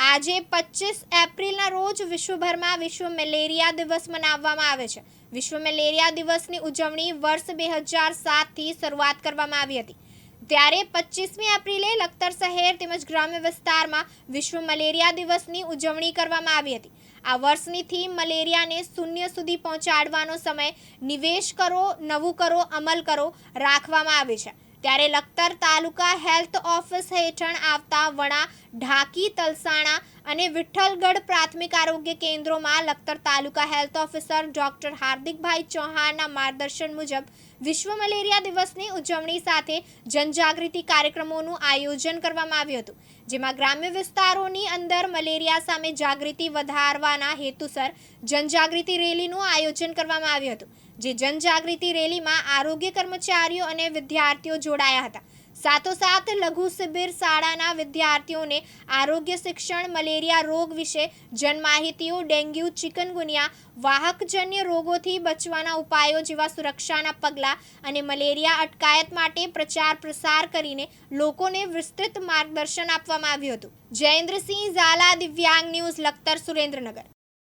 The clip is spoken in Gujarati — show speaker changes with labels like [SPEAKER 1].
[SPEAKER 1] આજે પચીસ એપ્રિલના રોજ વિશ્વભરમાં વિશ્વ મેલેરિયા દિવસ મનાવવામાં આવે છે. વિશ્વ મેલેરિયા દિવસની ઉજવણી વર્ષ બે હજાર સાતથી શરૂઆત કરવામાં આવી હતી. ત્યારે પચીસમી એપ્રિલે લખતર શહેર તેમજ ગ્રામ્ય વિસ્તારમાં વિશ્વ મલેરિયા દિવસની ઉજવણી કરવામાં આવી હતી. આ વર્ષની થીમ મલેરિયાને શૂન્ય સુધી પહોંચાડવાનો સમય. નિવેશ કરો, નવું કરો, અમલ કરો રાખવામાં આવે છે. ત્યારે લખતર તાલુકા હેલ્થ ઓફિસ હેઠળ આવતા વણા ઢાકી તલસાણા અને વિઠ્ઠલગઢ પ્રાથમિક આરોગ્ય કેન્દ્રોમાં Lakhtar taluka health officer doctor Hardikbhai ચૌહાણના માર્ગદર્શન મુજબ વિશ્વ મલેરિયા દિવસની ઉજવણી સાથે જનજાગૃતિ કાર્યક્રમોનું આયોજન કરવામાં આવ્યું હતું, જેમાં ગ્રામ્ય વિસ્તારોની અંદર મલેરિયા સામે જાગૃતિ વધારવાના હેતુસર જનજાગૃતિ રેલીનું આયોજન કરવામાં આવ્યું હતું, જે જનજાગૃતિ રેલીમાં આરોગ્ય કર્મચારીઓ અને વિદ્યાર્થીઓ જોડાયા હતા. સાથોસાથ લઘુ શિબિર શાળાના વિદ્યાર્થીઓને આરોગ્ય શિક્ષણ, મલેરિયા રોગ વિશે જનમાહિતીઓ, ડેન્ગ્યુ, ચિકનગુનિયા, વાહકજન્ય રોગોથી બચવાના ઉપાયો જેવા સુરક્ષાના પગલાં અને મલેરિયા અટકાયત માટે પ્રચાર પ્રસાર કરીને લોકોને વિસ્તૃત માર્ગદર્શન આપવામાં આવ્યું હતું. જયેન્દ્રસિંહ ઝાલા, દિવ્યાંગ ન્યૂઝ, લખતર સુરેન્દ્રનગર.